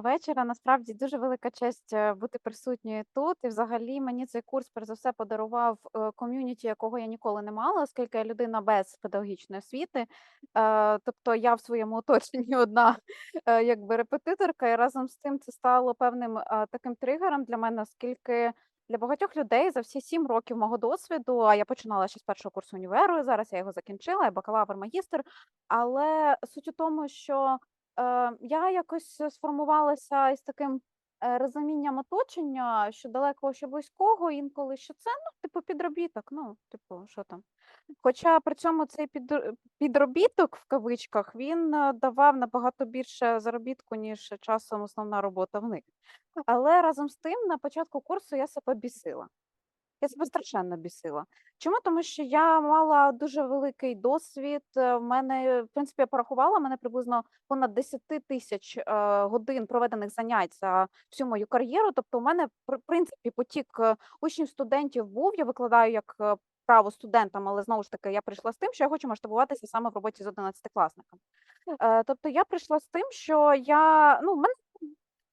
Вечора. Насправді дуже велика честь е, бути присутньою тут. І взагалі мені цей курс перш за все подарував е, ком'юніті, якого я ніколи не мала, оскільки я людина без педагогічної освіти. Е, Тобто я в своєму оточенні одна якби репетиторка, і разом з тим це стало певним таким тригером для мене, оскільки для багатьох людей за всі сім років мого досвіду, а я починала ще з першого курсу універу, зараз я його закінчила, я бакалавр, магістр. Але суть у тому, що я якось е, сформувалася із таким, е, розумінням оточення, що далекого, що близького, інколи що це, ну, типу, підробіток, ну, типу, що там. Хоча при цьому цей підробіток, в кавичках, він, е, давав набагато більше заробітку, ніж часом основна робота в них. Але разом з тим на початку курсу я себе бісила. Я себе страшенно бісила. Чому? Тому що я мала дуже великий досвід. е, В мене, в принципі, я порахувала, в мене приблизно понад 10 тисяч е, годин проведених занять за всю мою кар'єру. Тобто, у мене в принципі потік е, учнів студентів був. Я викладаю як право студентам, але знову ж таки я прийшла з тим, що я хочу масштабуватися саме в роботі з 11-класниками. Е, Тобто я прийшла з тим, що я ну в мене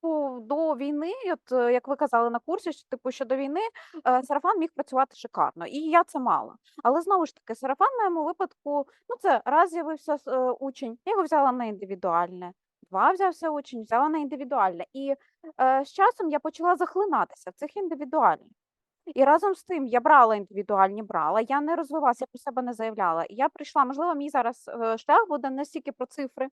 Типу, до війни, от, е, як ви казали на курсі, що типу, що до війни, е, сарафан міг працювати шикарно, і я це мала. Але знову ж таки, сарафан в моєму випадку, ну, це раз з'явився е, учень, я його взяла на індивідуальне, 2 взявся учень, взяла на індивідуальне. І, е, з часом я почала захлинатися в цих індивідуальних. І разом з тим я брала індивідуальні, брала, я не розвивалася, я про себе не заявляла. І я прийшла, можливо, мій зараз, шлях буде не стільки про цифри,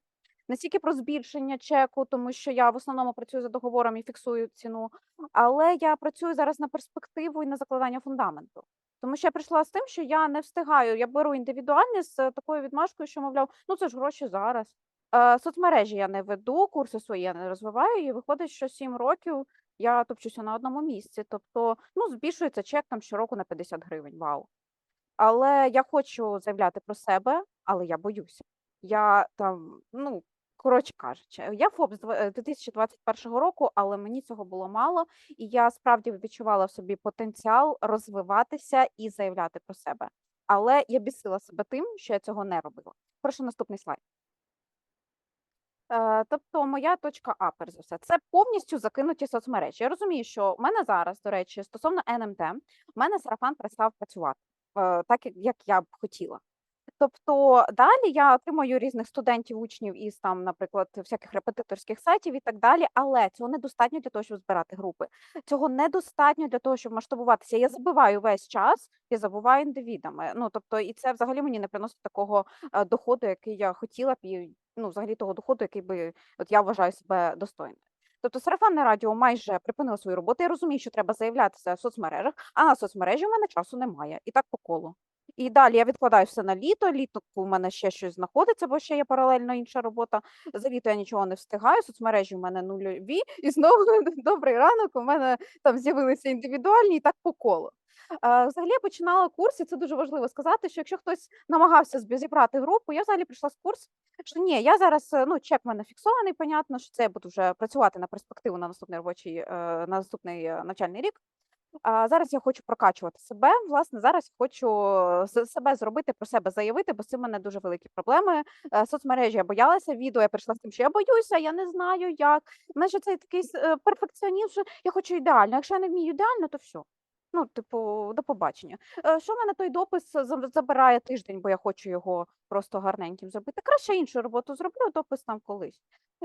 не стільки про збільшення чеку, тому що я в основному працюю за договором і фіксую ціну, але я працюю зараз на перспективу і на закладання фундаменту. Тому що я прийшла з тим, що я не встигаю. Я беру індивідуальні з такою відмашкою, що мовляв, ну це ж гроші зараз. Е, соцмережі я не веду, курси свої я не розвиваю, і виходить, що 7 років я топчуся на одному місці. Тобто, ну, збільшується чек там щороку на 50 гривень. Вау. Але я хочу заявляти про себе, але я боюся. Я там, ну, коротше кажучи, я ФОП з е, 2021 року, але мені цього було мало, і я справді відчувала в собі потенціал розвиватися і заявляти про себе. Але я бісила себе тим, що я цього не робила. Прошу наступний слайд. Е, тобто моя точка А, перш за все, це повністю закинуті соцмережі. Я розумію, що в мене зараз, до речі, стосовно НМТ, в мене сарафан перестав працювати е, так, як я б хотіла. Тобто далі я отримую різних студентів, учнів із там, наприклад, всяких репетиторських сайтів і так далі, але цього недостатньо для того, щоб збирати групи. Цього недостатньо для того, щоб масштабуватися. Я забиваю весь час, я забуваю індивідами. Ну тобто, і це взагалі мені не приносить такого е, доходу, який я хотіла б, і ну, взагалі того доходу, який би от я вважаю себе достойною. Тобто сарафанне радіо майже припинило свою роботу. Я розумію, що треба заявлятися в соцмережах, а на соцмережі в мене часу немає. І так по колу. І далі я відкладаю все на літо. Літо у мене ще щось знаходиться, бо ще є паралельно інша робота. За літо я нічого не встигаю. Соцмережі в мене нульові, і знову добрий ранок. У мене там з'явилися індивідуальні і так по колу. Взагалі я починала курс, і це дуже важливо сказати, що якщо хтось намагався зібрати групу, я взагалі прийшла з курс, що ні, я зараз е, ну чек в мене фіксований, понятно, що це я буду вже працювати на перспективу на наступний робочий е, на наступний е, навчальний рік. А зараз я хочу прокачувати себе. Власне, зараз хочу себе зробити, про себе заявити, бо з мене дуже великі проблеми. Е, Соцмережі я боялася, відео я прийшла з тим, що я боюся, я не знаю як. У мене ж цей такий е, перфекціонізм, що я хочу ідеально. Якщо я не вмію ідеально, то все. Ну, типу, до побачення. Е, Що в мене той допис за- забирає тиждень, бо я хочу його просто гарненьким зробити. Краще іншу роботу зроблю, допис там колись.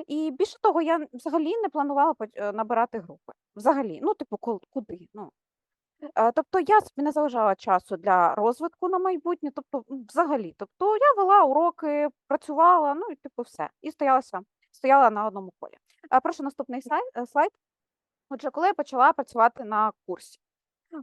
І більше того, я взагалі не планувала е, набирати групи. Взагалі, ну, типу, куди? Ну, Е, тобто я собі не залишала часу для розвитку на майбутнє, тобто взагалі. Тобто я вела уроки, працювала, ну і типу все. І стоялася, стояла на одному полі. Прошу наступний слайд. Отже, коли я почала працювати на курсі,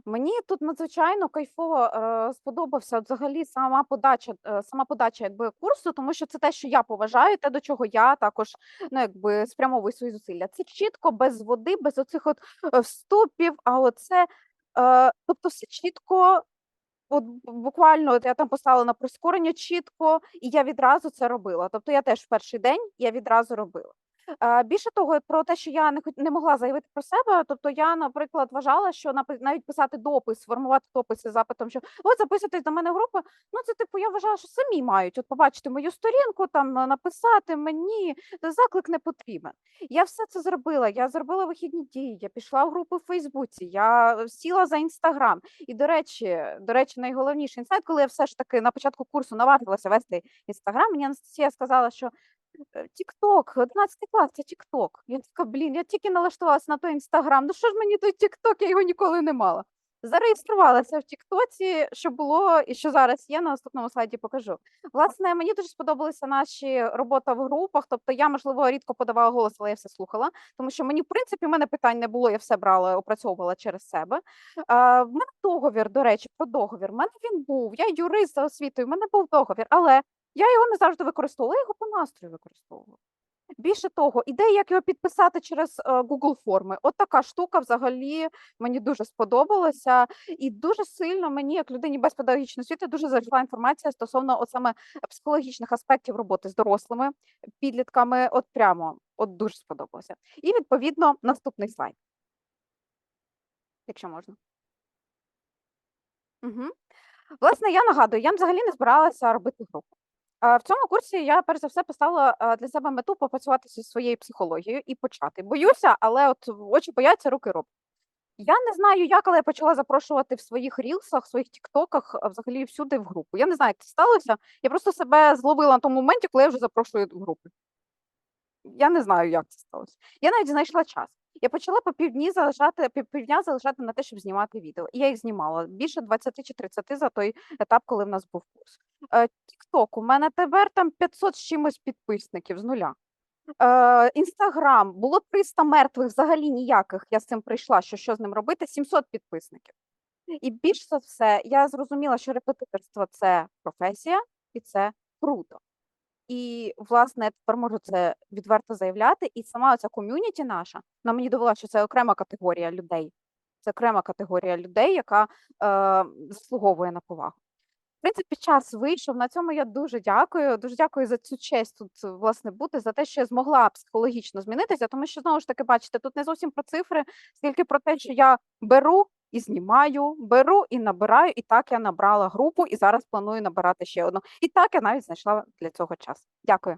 мені тут надзвичайно кайфово е, сподобався взагалі сама подача, е, сама подача якби курсу, тому що це те, що я поважаю, те, до чого я також ну, якби спрямовую свої зусилля. Це чітко, без води, без оцих от е, вступів, а оце Е, тобто все чітко, от буквально от я там поставила на прискорення чітко, і я відразу це робила. Тобто я теж в перший день я відразу робила. Е, більше того, про те, що я не могла заявити про себе, тобто я, наприклад, вважала, що навіть писати допис, формувати допис із запитом, що "от записуйтесь до мене в групу", ну, це типу я вважала, що самі мають от побачити мою сторінку, там, е, написати мені, заклик не потрібен. Я все це зробила, я зробила вихідні дії, я пішла в групи в "Фейсбуці", я е, сіла за "Інстаграм". І, до речі до речі, найголовніший інсайт, коли я все ж таки на початку курсу наважилася вести "Інстаграм", мені Анастасія сказала, що "Тікток, 11 клас- це тікток". Я така: "Блін, я тільки налаштувалась на той "Інстаграм", ну що ж мені той тікток, я його ніколи не мала". Зареєструвалася в "Тіктоці", що було і що зараз є, на наступному слайді покажу. Власне, мені дуже сподобалися наші робота в групах, тобто я, можливо, рідко подавала голос, але я все слухала, тому що мені, в принципі, в мене питань не було, я все брала, опрацьовувала через себе. А, в мене договір, до речі, про договір. В мене він був, я юрист за освітою, в мене був договір, але я його не завжди використовувала, я його по настрою використовувала. Більше того, ідея, як його підписати через, е, Google форми. От така штука взагалі мені дуже сподобалася. І дуже сильно мені, як людині без педагогічної освіти, дуже зайшла інформація стосовно от саме психологічних аспектів роботи з дорослими, підлітками. От прямо, от дуже сподобалося. І відповідно наступний слайд. Якщо можна. Мгм. Власне, я нагадую, я взагалі не збиралася робити групу. В цьому курсі я перш за все поставила, для себе мету попрацювати зі своєю психологією і почати. Боюся, але от очі бояться, руки роблять. Я не знаю як, але я почала запрошувати в своїх рілсах, в своїх тіктоках, взагалі всюди в групу. Я не знаю, як це сталося. Я просто себе зловила на тому моменті, коли я вже запрошую в групи. Я не знаю, як це сталося. Я навіть знайшла час. Я почала по півдні залишати пів півдня залишати на те, щоб знімати відео. І я їх знімала більше 20 чи 30 за той етап, коли в нас був курс. Е, TikTok, у мене тепер там 500 з чимось підписників з нуля. Е, Інстаграм, було 300 мертвих, взагалі ніяких. Я з цим прийшла, що що з ним робити, 700 підписників. І більш за все, я зрозуміла, що репетиторство – це професія, і це круто. І, власне, тепер можу це відверто заявляти. І сама оця ком'юніті наша, вона мені довела, що це окрема категорія людей. Це окрема категорія людей, яка, е, заслуговує на повагу. В принципі, час вийшов. На цьому я дуже дякую. Дуже дякую за цю честь тут, власне, бути, за те, що я змогла психологічно змінитися, тому що, знову ж таки, бачите, тут не зовсім про цифри, скільки про те, що я беру і знімаю, беру і набираю. І так я набрала групу, і зараз планую набирати ще одну. І так я навіть знайшла для цього час. Дякую.